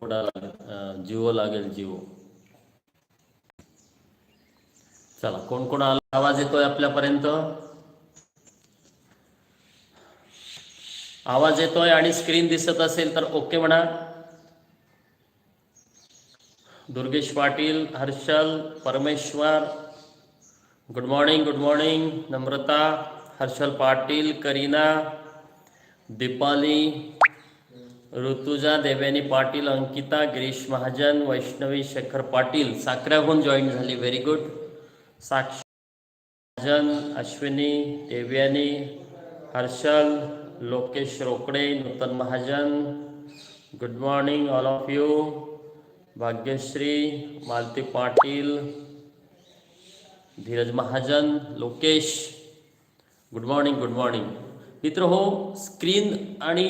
फोडा लागेल जिओ लागेल जिओ चला कोण कोण आला आवाज येतोय आपल्यापर्यंत आवाज येतोय आणि स्क्रीन दिसत असेल तर ओके म्हणा Durgesh Patil Harshal Parmeshwar good morning good morning Namrata Harshal Patil Kareena Deepali Rutuja Devyani Patil Ankita Girish Mahajan Vaishnavi Shekhar Patil साखऱ्याहून join झाली. Very good Sakshi Mahajan Ashwini Devyani Harshal Lokesh Rokade Nutan Mahajan. Good morning all of you Bhagyashree Malti Patil Dheeraj Mahajan Lokesh. Good morning good morning मित्र हो screen आणि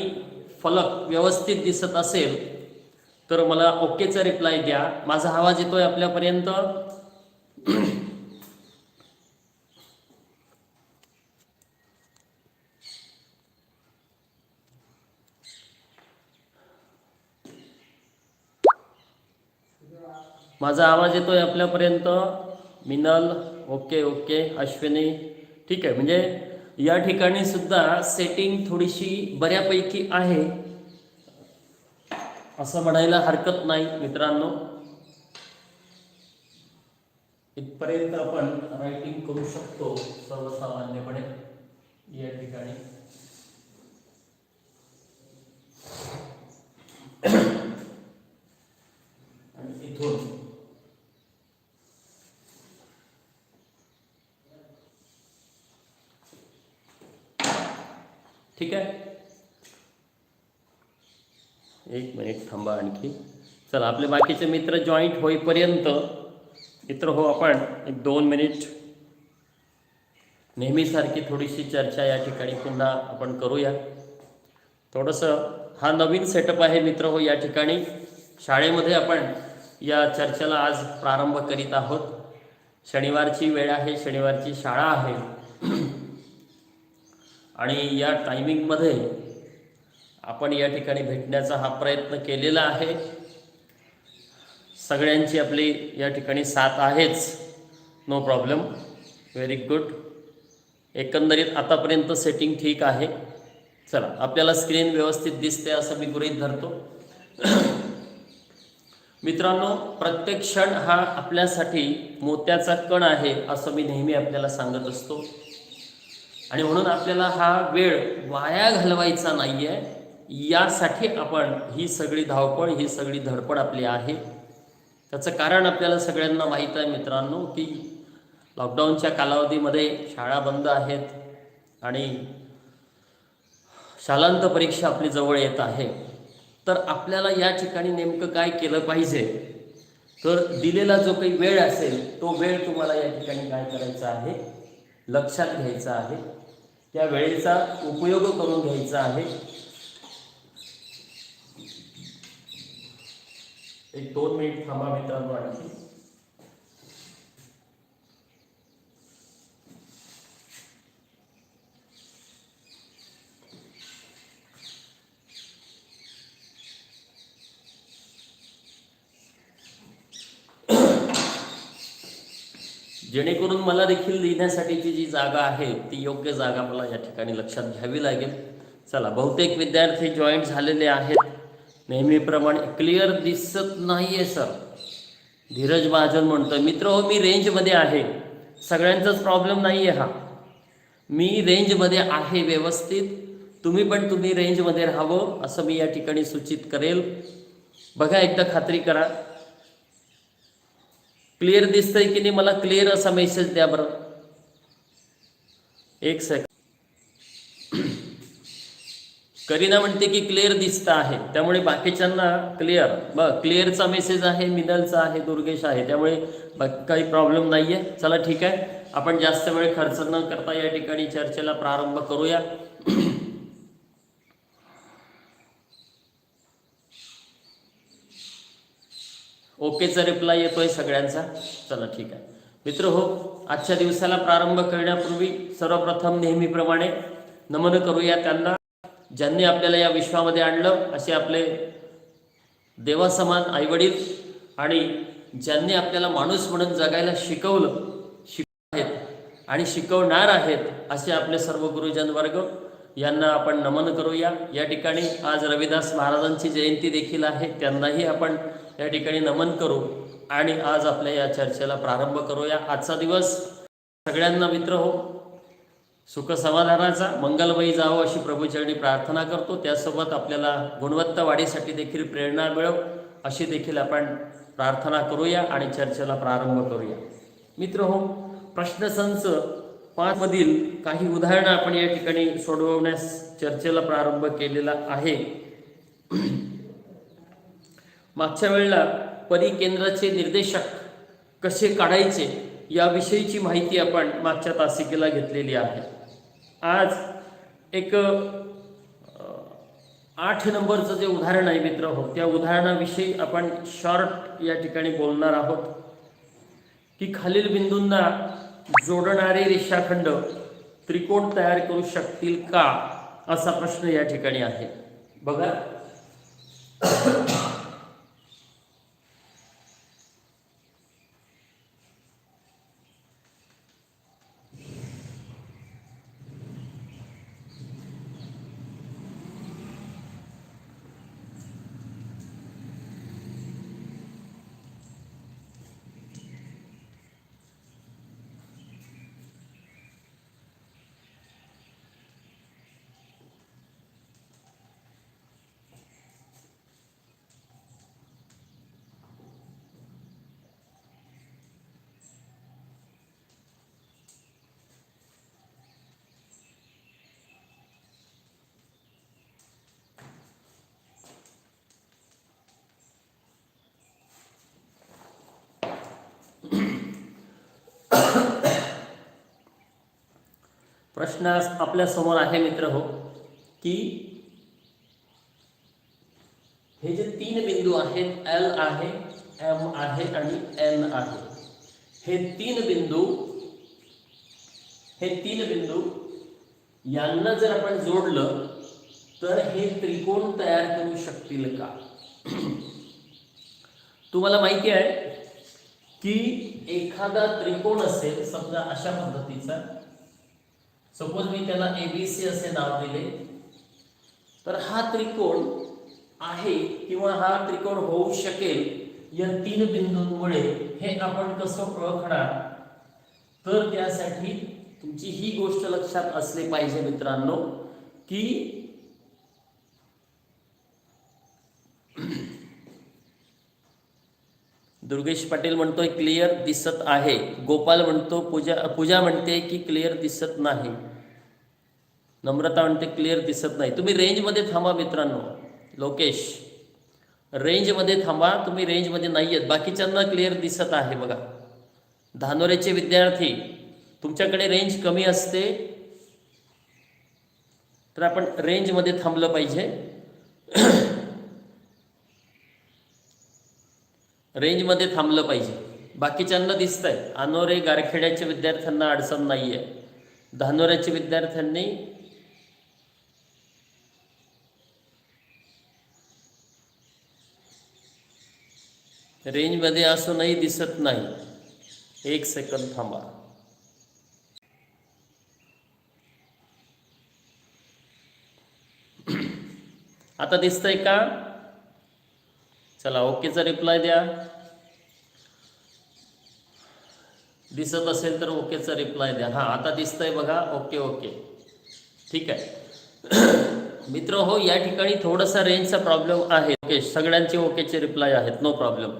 फलक व्यवस्थित दिसत असेल तर मला ओकेचा रिप्लाय द्या. माझा आवाज येतोय आपल्यापर्यंत? माझा आवाज येतोय आपल्यापर्यंत? Minal okay okay Ashwini. ठीक आहे म्हणजे या ठिकाणी सुद्धा सेटिंग थोडीशी बऱ्यापैकी आहे. असं म्हणायला हरकत नाही मित्रांनो. इथपर्यंत आपण रायटिंग करू शकतो सर्वसामान्यपणे या ठिकाणी. आणि इथून ठीक आहे? एक मिनिट थांबा आणखी. चला आपले बाकीचे मित्र जॉईंट होईपर्यंत मित्र हो आपण एक दोन मिनिट नेहमीसारखी थोडीशी चर्चा या ठिकाणी पुन्हा आपण करूया. थोडंसं हा नवीन सेटअप आहे मित्र हो या ठिकाणी. शाळेमध्ये आपण या चर्चेला आज प्रारंभ करीत आहोत. शनिवारची वेळ आहे शनिवारची शाळा आहे. आणि या टायमिंगमध्ये आपण या ठिकाणी भेटण्याचा हा प्रयत्न केलेला आहे. सगळ्यांची आपली या ठिकाणी साथ आहेच. नो प्रॉब्लेम व्हेरी गुड एकंदरीत आतापर्यंत सेटिंग ठीक आहे. चला आपल्याला स्क्रीन व्यवस्थित दिसते असं मी गृहीत धरतो. मित्रांनो प्रत्येक क्षण हा आपल्यासाठी मोत्याचा कण आहे असं मी नेहमी आपल्याला सांगत असतो. आणि म्हणून आपल्याला हा वेळ वाया घालवायचा नाही आहे यासाठी आपण ही सगळी धावपळ ही सगळी धडपड आपली आहे. त्याचं कारण आपल्याला सगळ्यांना माहीत आहे मित्रांनो की लॉकडाऊनच्या कालावधीमध्ये शाळा बंद आहेत आणि शालांत परीक्षा आपली जवळ येत आहे. तर आपल्याला या ठिकाणी नेमकं काय केलं पाहिजे? तर दिलेला जो काही वेळ असेल तो वेळ तुम्हाला या ठिकाणी काय करायचा आहे? लक्षात घ्यायचा आहे. त्या वेळेचा उपयोग करून घ्यायचा आहे. एक दोन मिनिट थांबा मित्रांनो आणखी. जेणेकरून मला देखील लिहिण्यासाठीची जी जागा आहे ती योग्य जागा मला या ठिकाणी लक्षात घ्यावी लागेल. चला बहुतेक विद्यार्थी जॉईंट झालेले आहेत. नेहमीप्रमाणे क्लिअर दिसत नाही आहे सर धीरज महाजन म्हणतो मित्र हो मी रेंजमध्ये आहे. सगळ्यांचाच प्रॉब्लेम नाही आहे हा. मी रेंजमध्ये आहे व्यवस्थित. तुम्ही पण तुम्ही रेंजमध्ये राहावं असं मी या ठिकाणी सूचित करेल. बघा एकदा खात्री करा. क्लिअर दिसतंय की नाही? मला क्लिअर असा मेसेज द्या बरं. एक सेकंड करीना म्हणते की क्लिअर दिसतं आहे. त्यामुळे बाकीच्यांना क्लिअर ब क्लिअरचा मेसेज आहे मिनलचा आहे दुर्गेश आहे. त्यामुळे काही प्रॉब्लेम नाही आहे चला ठीक आहे. आपण जास्त वेळ खर्च न करता या ठिकाणी चर्चेला प्रारंभ करूया. ओकेचा रिप्लाय येतोय सगळ्यांचा. चला ठीक आहे. मित्र हो आजच्या दिवसाला प्रारंभ करण्यापूर्वी सर्वप्रथम नेहमीप्रमाणे नमन करूया त्यांना. ज्यांनी आपल्याला या विश्वामध्ये आणलं असे आपले देवासमान आईवडील आणि ज्यांनी आपल्याला माणूस म्हणून जगायला शिकवलं शिक आहेत आणि शिकवणार आहेत असे आपले सर्व गुरुजन वर्ग यांना आपण नमन करूया. या ठिकाणी आज रविदास महाराजांची जयंती देखील आहे त्यांनाही आपण या ठिकाणी नमन करू आणि आज आपल्या या चर्चेला प्रारंभ करूया. आजचा दिवस सगळ्यांना मित्र हो. सुख समाधानाचा मंगलमयी जावो अशी प्रभूचरणी प्रार्थना करतो. त्यासोबत आपल्याला गुणवत्ता वाढीसाठी देखील प्रेरणा मिळव अशी देखील आपण प्रार्थना करूया आणि चर्चेला प्रारंभ करूया. मित्र हो प्रश्नसंच पाचमधील काही उदाहरणं आपण या ठिकाणी सोडवण्यास चर्चेला प्रारंभ केलेला आहे. मागच्या वेळेला परिकेंद्राचे निर्देशक कसे काढायचे याविषयीची माहिती आपण मागच्या तासिकेला घेतलेली आहे. आज एक आठ नंबरचं जे उदाहरण आहे मित्र हो त्या उदाहरणाविषयी आपण शॉर्ट या ठिकाणी बोलणार आहोत. की खालील बिंदूंना जोडणारे रेषाखंड त्रिकोण तयार करू शकतील का? असा प्रश्न या ठिकाणी आहे. बघा. प्रश्न आज आपल्यासमोर आहे मित्र हो की हे जे तीन बिंदू आहेत एल आहे एम आहे आणि एन आहे हे तीन बिंदू हे तीन बिंदू यांना जर आपण जोडलं तर हे त्रिकोण तयार करू शकतील का? तुम्हाला माहिती आहे की एखादा त्रिकोण असेल समजा अशा पद्धतीचा सपोज मी त्याला ए बी सी असे नाव दिले तर हा त्रिकोण आहे किंवा हा त्रिकोण होऊ शकेल या तीन बिंदूंमुळे हे आपण कसं ओळखणार? तर त्यासाठी तुमची ही गोष्ट लक्षात असली पाहिजे मित्रांनो की दुर्गेश पाटील म्हणतोय क्लिअर दिसत आहे. गोपाल म्हणतो पूजा पूजा म्हणते की क्लिअर दिसत नाही. नम्रता म्हणते क्लिअर दिसत नाही. तुम्ही रेंजमध्ये थांबा मित्रांनो. लोकेश रेंजमध्ये थांबा. तुम्ही रेंजमध्ये नाही आहेत बाकीच्यांना क्लिअर दिसत आहे बघा. धानोरेचे विद्यार्थी तुमच्याकडे रेंज कमी असते तर आपण रेंजमध्ये थांबलं पाहिजे. रेंजमध्ये थांबलं पाहिजे. बाकीच्यांना दिसतंय. अनोरे गारखेड्याच्या विद्यार्थ्यांना अडचण नाही आहे धानोऱ्याच्या विद्यार्थ्यांनी रेंजमध्ये असूनही दिसत नाही. एक सेकंद थांबा. आता दिसतंय का? चला ओकेचा रिप्लाय द्या. दिसत असेल तर ओकेचा रिप्लाय द्या. हां आता दिसतंय बघा. Okay okay. ठीक आहे. मित्र हो या ठिकाणी थोडासा रेंजचा प्रॉब्लेम आहे. ओके सगळ्यांचे ओकेचे रिप्लाय आहेत. नो प्रॉब्लेम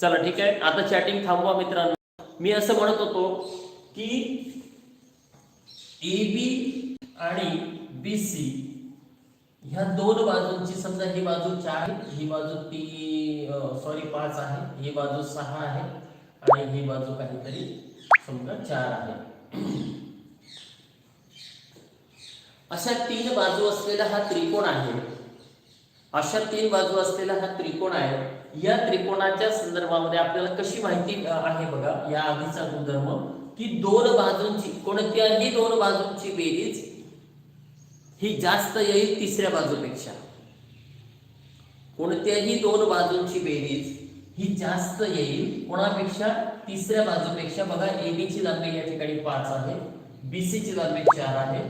चला ठीक आहे. आता चॅटिंग थांबवा मित्रांनो. मी असं म्हणत होतो की ए बी आणि बी सी ह्या दोन बाजूंची समजा ही बाजू चार आहे ही बाजू सॉरी पाच आहे. ही बाजू सहा आहे आणि ही बाजू काहीतरी समजा चार आहे. अशा तीन बाजू असलेला हा त्रिकोण आहे. अशा तीन बाजू असलेला हा त्रिकोण आहे. या त्रिकोणाच्या संदर्भामध्ये आपल्याला कशी माहिती आहे बघा या आधीचा गुणधर्म की दोन बाजूंची कोणत्याही दोन बाजूंची बेरीज ही जास्त येईल तिसऱ्या बाजूपेक्षा. कोणत्याही दोन बाजूंची बेरीज ही जास्त येईल. कोणापेक्षा? तिसऱ्या बाजूपेक्षा. बघा एबीची ची लांबी या ठिकाणी पाच आहे. बीसीची ची लांबी चार आहे.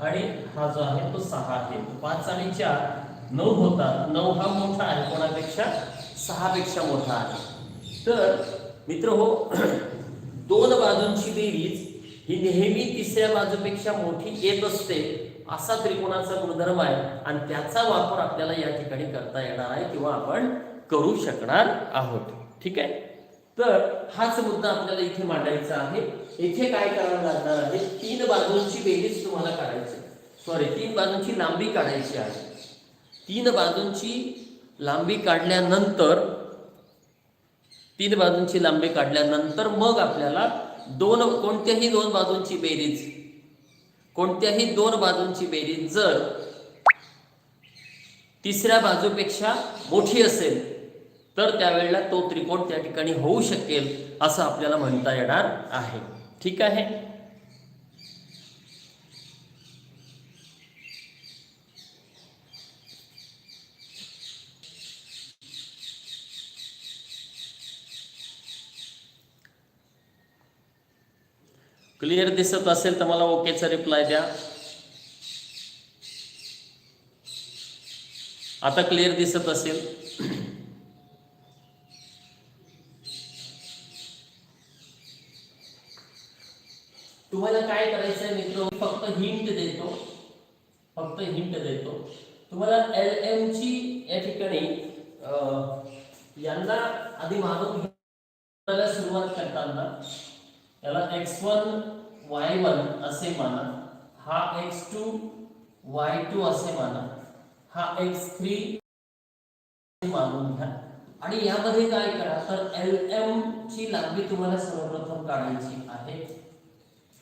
आणि हा जो आहे तो सहा आहे. पाच आणि चार नऊ होतात. नऊ हा मोठा आहे. कोणापेक्षा? सहापेक्षा मोठा आहे. तर मित्र हो दोन बाजूंची बेरीज ही नेहमी तिसऱ्या बाजूपेक्षा मोठी येत असते. असा त्रिकोणाचा गुणधर्म आहे आणि त्याचा वापर आपल्याला या ठिकाणी करता येणार आहे किंवा आपण करू शकणार आहोत. ठीक आहे? तर हाच मुद्दा आपल्याला इथे मांडायचा आहे. इथे काय करावं लागणार आहे? तीन बाजूंची बेरीज तुम्हाला काढायची सॉरी तीन बाजूंची लांबी काढायची आहे. तीन बाजूंची लांबी काढल्यानंतर तीन बाजूंची लांबी काढल्यानंतर मग आपल्याला दोन कोणत्याही दोन बाजूंची बेरीज कोणत्याही दोन बाजूंची बेरीज जर तिसऱ्या बाजूपेक्षा मोठी असेल तर त्यावेळेला तो त्रिकोण त्या ठिकाणी होऊ शकेल असं आपल्याला म्हणता येणार आहे. ठीक आहे? क्लिअर दिसत असेल तर मला ओकेचा रिप्लाय द्या. आता क्लिअर दिसत असेल. तुम्हाला काय करायचंय मित्र? फक्त हिंट देतो. फक्त हिंट देतो. तुम्हाला एल एम ची या ठिकाणी यांना आधी मानून सुरुवात करताना याला एक्स वन वाय वन असे माना हा एक्स टू वाय टू असे माना हा एक्स थ्री मानून घ्या. आणि यामध्ये काय करा तर एल एम ची लांबी तुम्हाला सर्वप्रथम काढायची आहे.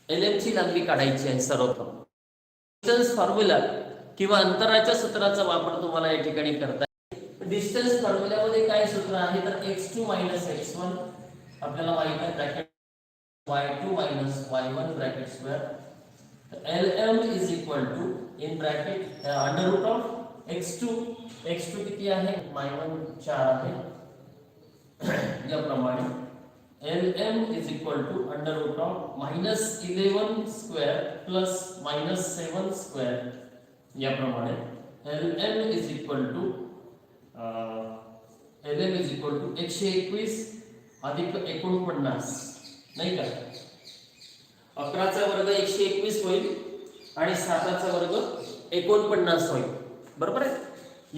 एल एम ची लांबी काढायची आहे सर्वप्रथम. डिस्टन्स फॉर्म्युला किंवा अंतराच्या सूत्राचा वापर तुम्हाला या ठिकाणी करता येईल. डिस्टन्स फॉर्म्युल्यामध्ये काय सूत्र आहे तर x two minus x one आपल्याला माहीत आहे bracket y two minus y one bracket square L M is equal to in bracket under root of x two x two किती आहे माय वन चार आहे याप्रमाणे L M is equal to under root of minus eleven square plus minus seven square याप्रमाणे L M is equal to L M is equal to एकशे नाही का अकराचा वर्ग एकशे एकवीस होईल आणि साताचा वर्ग एकोणपन्नास होईल. बरोबर आहे?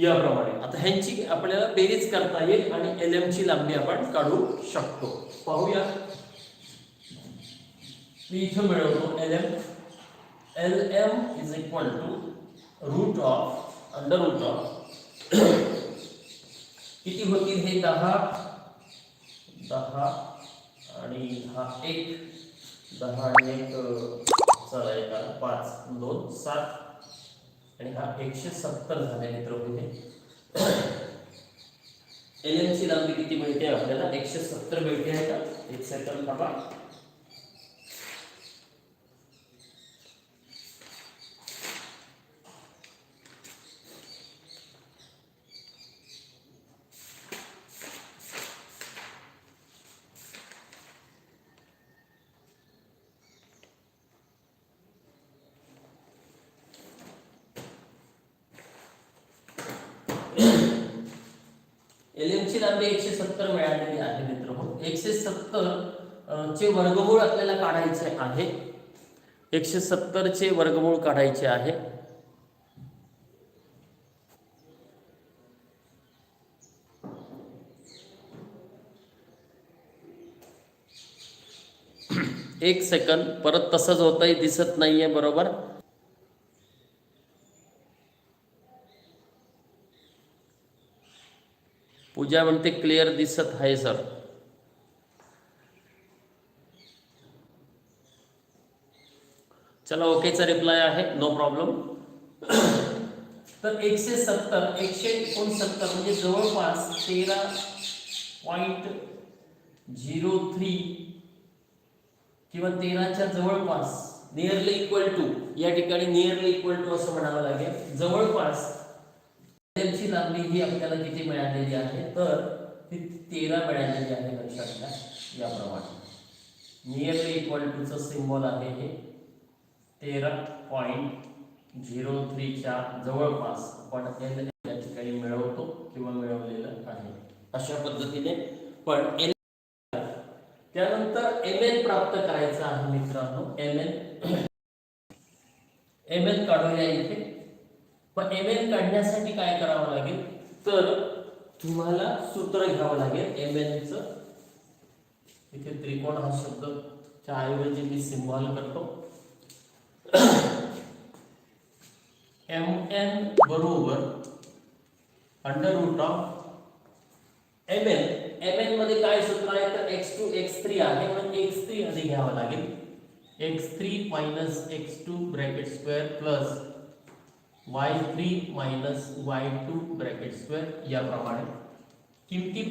याप्रमाणे. आता ह्यांची आपल्याला बेरीज करता येईल आणि एल ची लांबी आपण काढू शकतो. पाहूया. मी इथं मिळवतो L M L M is equal to root of under root of किती होतील हे दहा? दहा. आणि हा एक दहा आणि एक अं, चला एका पाच दोन सात. आणि हा एकशे सत्तर झाले मित्र होते. एल एम ची लांबी किती मिळते आपल्याला? एकशे सत्तर मिळते आहे का? एक सेकंड थांबा. एल एम ची लांबी एकशे सत्तर मिळालेली आहे मित्र हो. एकशे सत्तर चे वर्गमूळ आपल्याला काढायचे आहे. एकशे सत्तर चे वर्गमूळ काढायचे आहे. एक सेकंद परत तसंच होतंय दिसत नाहीये बरोबर? पूजा म्हणते क्लिअर दिसत आहे सर चला ओकेचा रिप्लाय आहे. नो प्रॉब्लेम तर एकशे सत्तर एकशे एकोणसत्तर म्हणजे जवळपास तेरा पॉइंट झिरो थ्री किंवा तेराच्या जवळपास नियरली इक्वल टू या ठिकाणी नियरली इक्वल टू असं म्हणावं लागेल. जवळपास ची लांबी ही आपल्याला किती मिळालेली आहे? तर ती तेरा मिळालेली आहे लक्षात घ्या याप्रमाणे. नियरली इक्वल टूचं सिम्बॉल आहे हे. तेरा पॉईंट झिरो थ्रीच्या जवळपास आपण एल या ठिकाणी मिळवतो किंवा मिळवलेलं आहे. अशा पद्धतीने. पण एल त्यानंतर एम एन प्राप्त करायचं आहे मित्रांनो. एम एन एम एन काढूया इथे. पण एम एन काढण्यासाठी काय करावं लागेल? तर तुम्हाला सूत्र घ्यावं लागेल. एम एनचं इथे त्रिकोण हा शब्दच्या ऐवजी मी सिम्बॉल करतो. एम एन बरोबर under root of M N M एनमध्ये काय सूत्र आहे? तर एक्स टू एक्स थ्री आहे. म्हणून एक्स थ्री आधी घ्यावं लागेल. X three minus x two bracket square plus y three minus y two bracket square किमती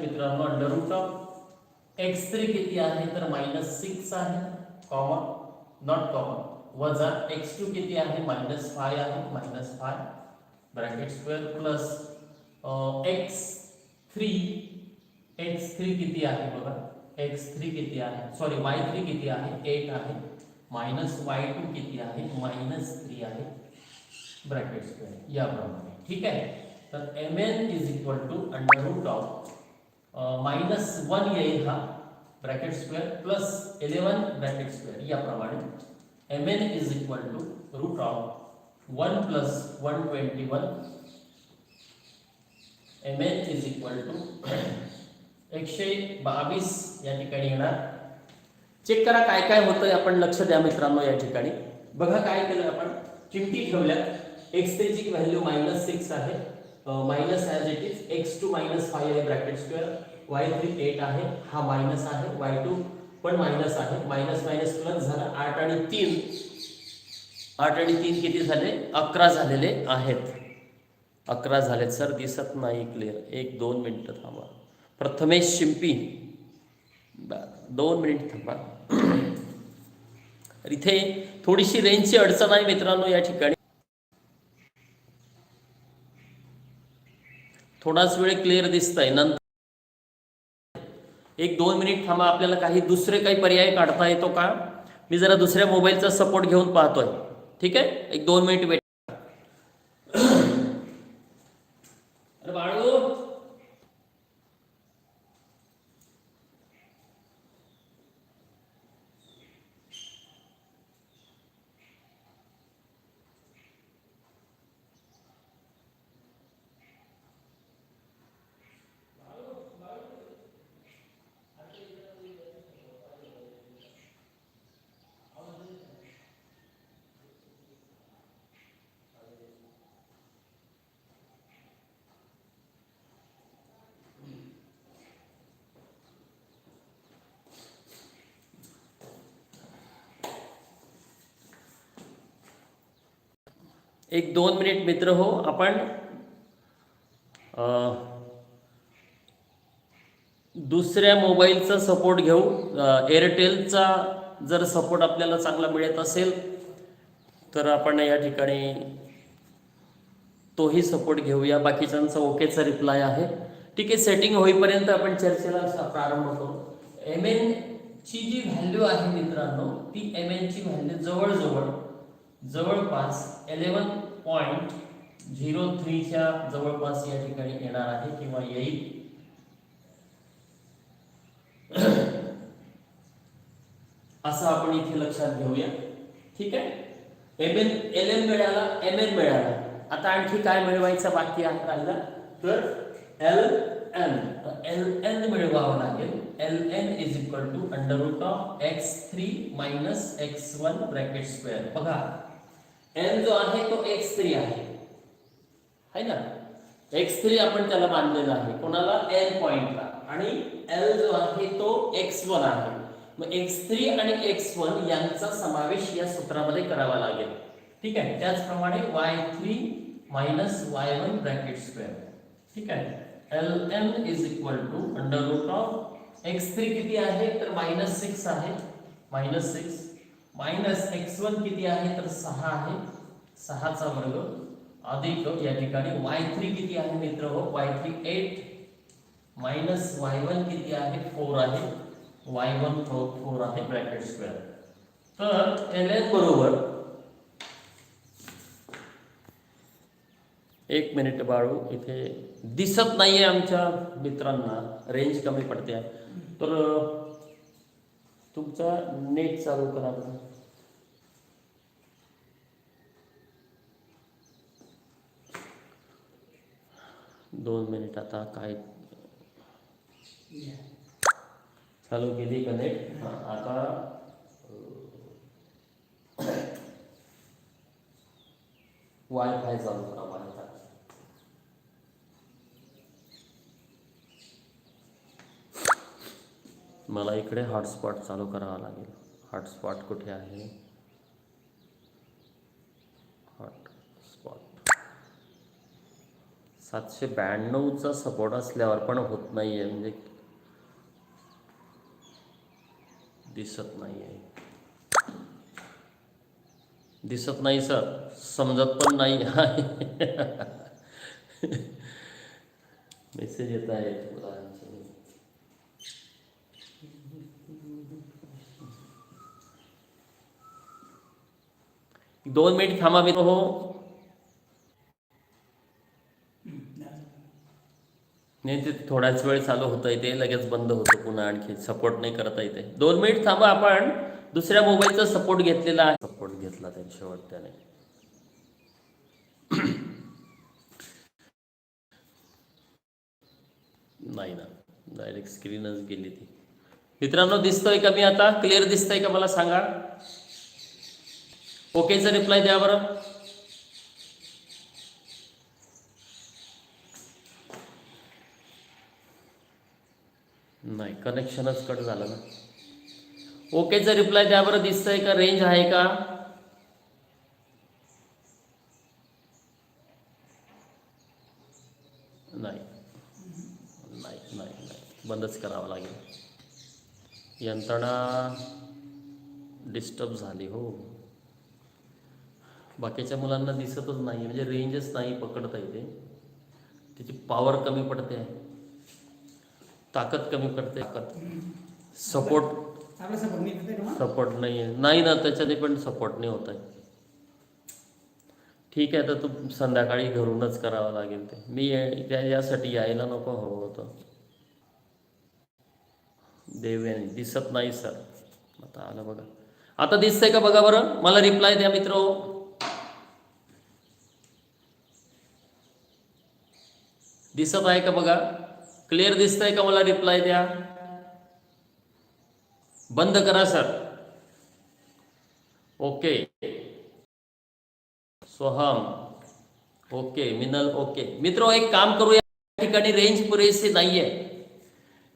मित्रांनो under root of x three किती आहे तर मायनस सिक्स आहे कॉमा नॉट कॉमा वजा एक्स टू किती आहे मायनस फाय आहे minus plus x three x three किती आहे बघा एक्स थ्री किती आहे सॉरी वाय थ्री किती आहे एट आहे मायनस टू किती आहे मायनस थ्री आहे. ब्रॅकेट स्क्वेअर याप्रमाणे. ठीक आहे? तर M N is equal to under root of minus one येईल हा bracket square plus eleven bracket square याप्रमाणे. M N is equal to root of one plus one twenty one M N is equal to एकशे बावीस या ठिकाणी येणार. Check करा काय काय होतंय आपण लक्ष द्या मित्रांनो या ठिकाणी. बघा काय केलं आपण. चिमटी ठेवल्या एक्स ची व्हॅल्यू मायनस सिक्स आहे. Minus as it is x two minus five आहे bracket square y three eight आहे हा मायनस आहे वाय टू पण मायनस आहे. मायनस मायनस प्लस झाला आठ आणि तीन. आठ आणि तीन किती झाले? अकरा झालेले आहेत. अकरा झालेत. सर दिसत नाही क्लिअर एक दोन मिनटं थांबा. प्रथमेश शिंपी. दोन मिनिट थांबा. इथे थोडीशी रेंजची अडचण आहे मित्रांनो या ठिकाणी. थोडाच वेळ क्लिअर दिसतंय. नंतर एक दोन मिनिट थांबा आपल्याला काही दुसरे काही पर्याय काढता येतो का? मी जरा दुसऱ्या मोबाईलचा सपोर्ट घेऊन पाहतोय. ठीक आहे? एक दोन मिनिट वेट अरे बाळू एक दोन मिनिट मित्र हो आपण दुसऱ्या मोबाईलचा सपोर्ट घेऊ. एअरटेलचा जर सपोर्ट आपल्याला चांगला मिळत असेल तर आपण या ठिकाणी तोही सपोर्ट घेऊया. बाकीच्यांचा ओकेचा रिप्लाय आहे. ठीक आहे सेटिंग होईपर्यंत आपण चर्चेला प्रारंभ करू. एम एन ची जी व्हॅल्यू आहे मित्रांनो ती एम एनची व्हॅल्यू जवळजवळ जवळपास एलेवन पॉईंट झिरो थ्रीच्या जवळपास या ठिकाणी येणार आहे किंवा येईल. असं आपण इथे लक्षात घेऊया. ठीक आहे? एम एन एल एन मिळाला एम एन मिळाला. आता आणखी काय मिळवायचं बाकी आहे राहिला तर एल एन एल एन मिळवावं लागेल. L N is equal to under root of x three minus x one bracket square बघा. एन जो आहे तो एक्स थ्री आहे. है ना? एक्स थ्री आपण त्याला मानलेला आहे. कोणाला? एन पॉइंटला आणि एल जो आहे तो एक्स वन आहे. मग एक्स थ्री आणि एक्स वन यांचा समावेश या सूत्रामध्ये करावा लागेल. ठीक आहे? त्याचप्रमाणे y three minus y one bracket square ठीक आहे? L N is equal to under root of x three किती आहे? तर मायनस सिक्स आहे. Minus six minus x one किती आहे? तर सहा आहे. सहाचा वर्ग अधिक या ठिकाणी वाय थ्री किती आहे मित्र हो? Y three eight. Minus y one किती आहे? फोर आहे. वाय वन फोर फोर आहे ब्रॅकेट स्क्वेअर. तर एल एन बरोबर. एक मिनिट बाळू इथे दिसत नाहीये आमच्या मित्रांना. रेंज कमी पडते. तर तुमचा नेट चालू करा बरं. दोन मिनिट आता काय चालू केली का नेट हां आता वायफाय चालू करा वायफाय मला इकडे हॉटस्पॉट चालू करावा लागेल. हॉटस्पॉट कुठे आहे? हॉटस्पॉट. सातशे ब्याण्णवचा सपोर्ट असल्यावर पण होत नाही आहे म्हणजे दिसत नाही आहे दिसत नाही सर. समजत पण नाही. आहे मेसेज येत आहे मुलांचे. दोन मिनिट थांबा मी हो. नाही ते थोडाच वेळ चालू होतं ते लगेच बंद होतं पुन्हा आणखी. सपोर्ट नाही करता येते दोन मिनिट थांबा आपण. दुसऱ्या मोबाईलचा सपोर्ट घेतलेला आहे. सपोर्ट घेतला त्यांच्या शेवटच्याने नाही ना. डायरेक्ट स्क्रीनच गेली ती. मित्रांनो दिसतोय का मी आता? क्लिअर दिसतंय का मला सांगा? ओकेचा रिप्लाय द्या बरं. नाही कनेक्शनच कट झालं ना. ओकेचा रिप्लाय द्या बरं दिसतंय का? रेंज आहे का? नाही. नाही नाही नाही. बंदच करावं लागेल. यंत्रणा डिस्टर्ब झाली हो. बाकीच्या मुलांना दिसतच नाही म्हणजे रेंजच नाही पकडता येते. त्याची पॉवर कमी पडते. आहे ताकद कमी पडते. ताकद. सपोर्ट सपोर्ट नाही आहे नाही ना त्याच्याने पण सपोर्ट नाही होत आहे. ठीक आहे तर तू संध्याकाळी घरूनच करावं लागेल ते. मी या- त्या यासाठी यायला नको हवं होतं देवयानी दिसत नाही सर. आता आलं बघा. आता दिसतंय का बघा बरं? मला रिप्लाय द्या मित्र. दिसत आहे का बघा? क्लिअर दिसतंय का मला रिप्लाय द्या? बंद करा sir okay Soham okay Minal okay मित्र एक काम करूया. ठिकाणी रेंज पुरेशी नाहीये.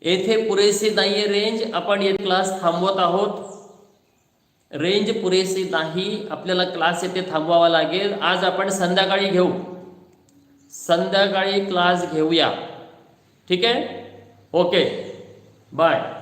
येथे पुरेशी नाहीये रेंज आपण येत क्लास थांबवत आहोत. रेंज पुरेशी नाही. आपल्याला क्लास येथे थांबवावा लागेल. आज आपण संध्याकाळी घेऊ. संध्याकाळी क्लास घेऊया. ठीक आहे? ओके. बाय.